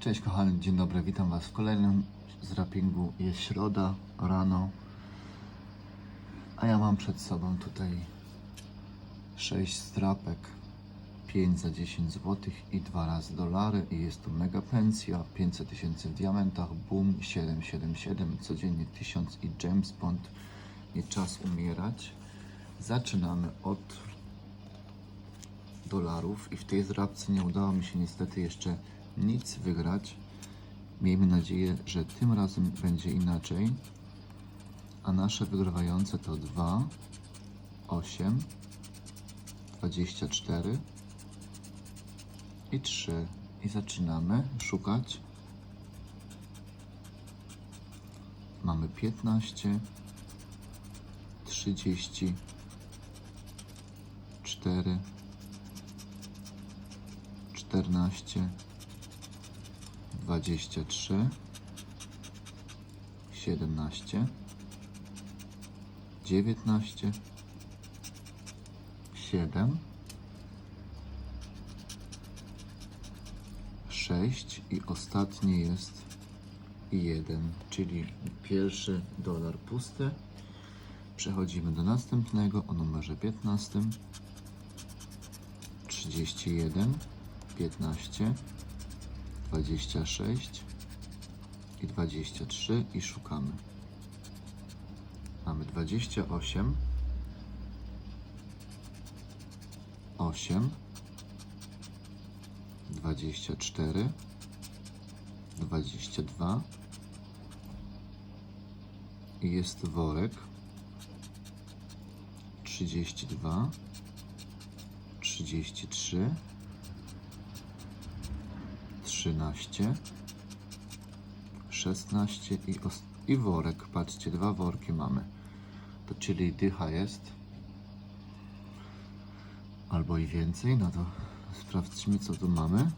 Cześć kochani, dzień dobry, witam Was w kolejnym zrapingu. Jest środa, rano, a ja mam przed sobą tutaj 6 strapek, 5 za 10 zł i 2 razy dolary i jest tu mega pensja, 500 tysięcy w diamentach, boom, 777, codziennie 1000 i James Bond, nie czas umierać. Zaczynamy od dolarów i w tej zrabce nie udało mi się niestety jeszcze nic wygrać. Miejmy nadzieję, że tym razem będzie inaczej. A nasze wygrywające to 2, 8, 24 i 3. I zaczynamy szukać. Mamy 15, 30, 4, 14, 23, 17, 19, 7, 6 i ostatni jest 1, czyli pierwszy dolar pusty. Przechodzimy do następnego o numerze 15. 31, 15, 26 i 23 i szukamy. Mamy 28, 8, 24, 22 i jest worek 32 33 13 16 i, i worek. Patrzcie, dwa worki mamy. To czyli dycha jest. Albo i więcej. No to sprawdźmy co tu mamy.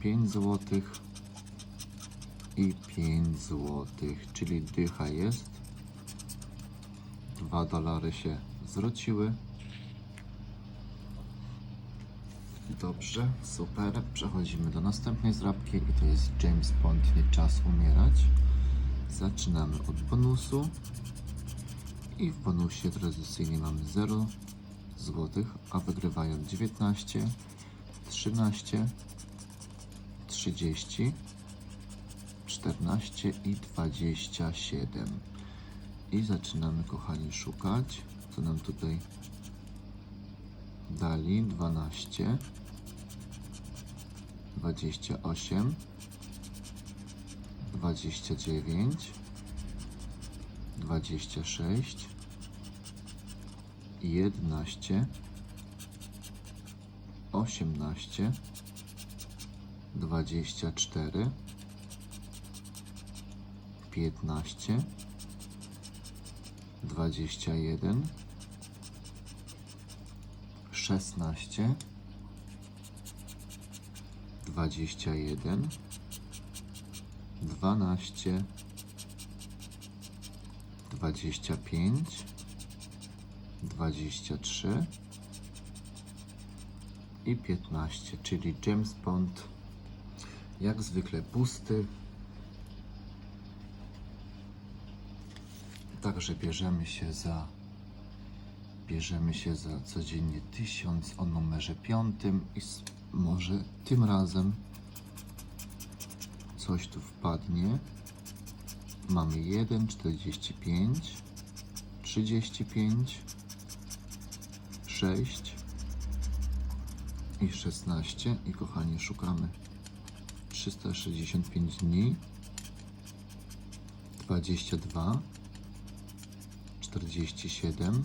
5 złotych i 5 złotych, czyli dycha jest. 2 dolary się zwróciły. Dobrze, super. Przechodzimy do następnej zrabki i to jest James Bond, nie czas umierać. Zaczynamy od bonusu. I w bonusie tradycyjnie mamy 0 zł, a wygrywają 19, 13, 30, 14 i 27. I zaczynamy, kochani, szukać. Co nam tutaj dali 12 28 29 26 11 18 24 15 21 szesnaście, dwadzieścia jeden, dwanaście, dwadzieścia pięć, dwadzieścia trzy i piętnaście, czyli James Bond jak zwykle pusty. Także bierzemy się za bierzemy się za codziennie 1000 o numerze 5 i może tym razem coś tu wpadnie. Mamy 1, 45, 35, 6 i 16 i kochani szukamy 365 dni 22 47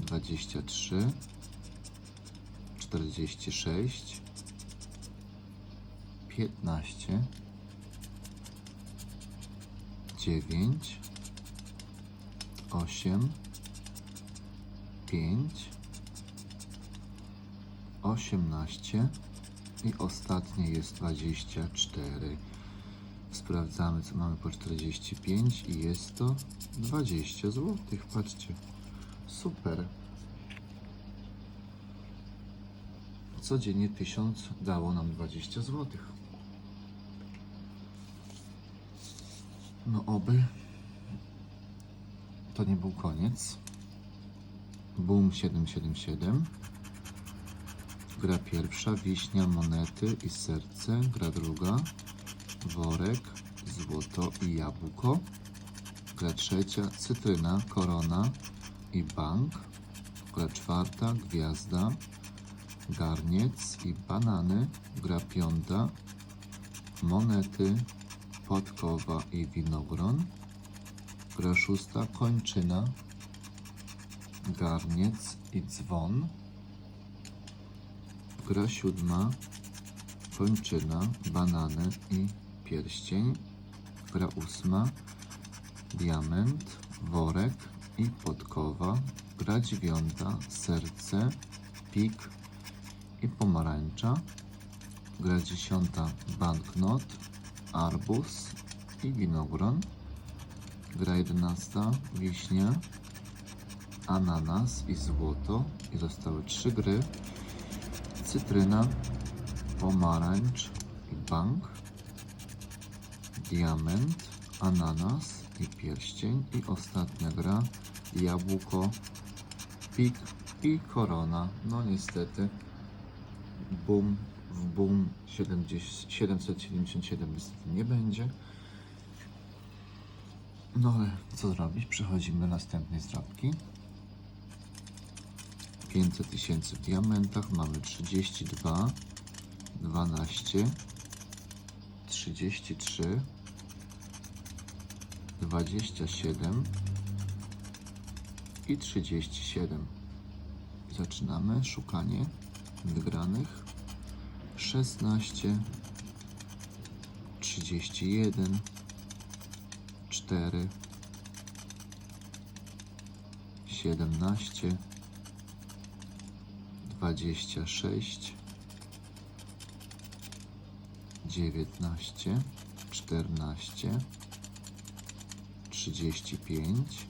23 46 15, 9, 8, 5, 18 i ostatnie jest 24. Sprawdzamy, co mamy po 45 i jest to 20 zł. Patrzcie, super. Codziennie 1000 dało nam 20 zł. No oby to nie był koniec. Boom 777. Gra pierwsza, wiśnia, monety i serce. Gra druga, worek, złoto i jabłko. Gra trzecia, cytryna, korona i bank. Gra czwarta, gwiazda, garniec i banany. Gra piąta, monety, podkowa i winogron. Gra szósta, kończyna, garniec i dzwon. Gra siódma, kończyna, banany i pierścień. Gra ósma, diament, worek i podkowa. Gra dziewiąta, serce, pik i pomarańcza. Gra dziesiąta, banknot, arbuz i winogron. Gra jedenasta, wiśnia, ananas i złoto. I zostały trzy gry cytryna, pomarańcz i bank, diament, ananas i pierścień i ostatnia gra jabłko, pik i korona. No niestety boom w boom 70, 777 niestety nie będzie. No ale co zrobić? Przechodzimy do następnej zdrabki. 500 tysięcy w diamentach, mamy 32, 12, 33, 27 i 37. Zaczynamy szukanie wygranych. 16, 31, 4, 17, 26, 19, 14, 35,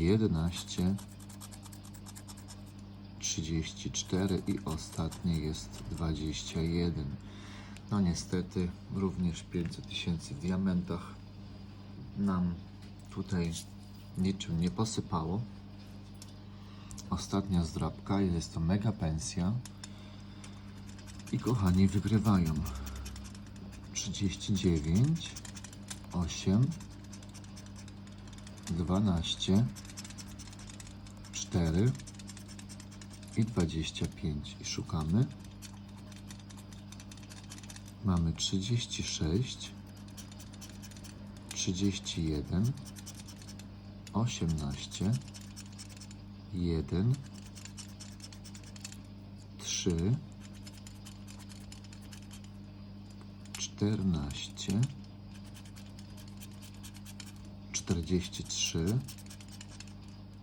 11, 34 i ostatnie jest 21. No niestety również 500 tysięcy w diamentach nam tutaj niczym nie posypało. Ostatnia zdrabka, jest to mega pensja. I kochani wygrywają 39, 8, 12, 4 i 25. I szukamy. Mamy 36, 31, 18, 1, 3, 14, 43,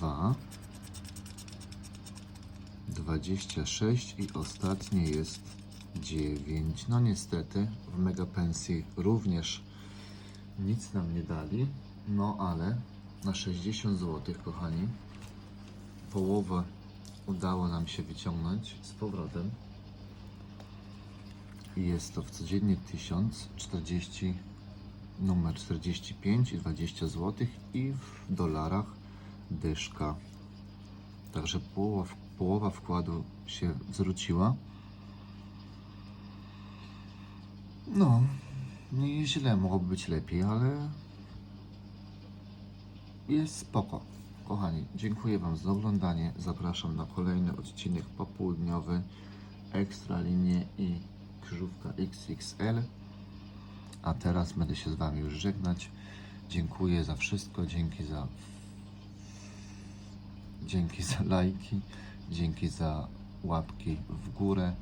2, 26 i ostatnie jest 9. No niestety w Mega Pensji również nic nam nie dali. No ale na 60 zł, kochani, połowę udało nam się wyciągnąć z powrotem. Jest to w codziennie 1040 numer 45 i 20 zł i w dolarach dyszka. Także połowa, połowa wkładu się zwróciła. No, nie jest źle, mogłoby być lepiej, ale jest spoko. Kochani, dziękuję Wam za oglądanie. Zapraszam na kolejny odcinek popołudniowy Ekstra Linie i Krzyżówka XXL. A teraz będę się z Wami już żegnać. Dziękuję za wszystko, dzięki za dzięki za lajki, dzięki za łapki w górę,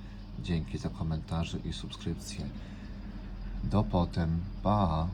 dzięki za komentarze i subskrypcje. Do potem, pa!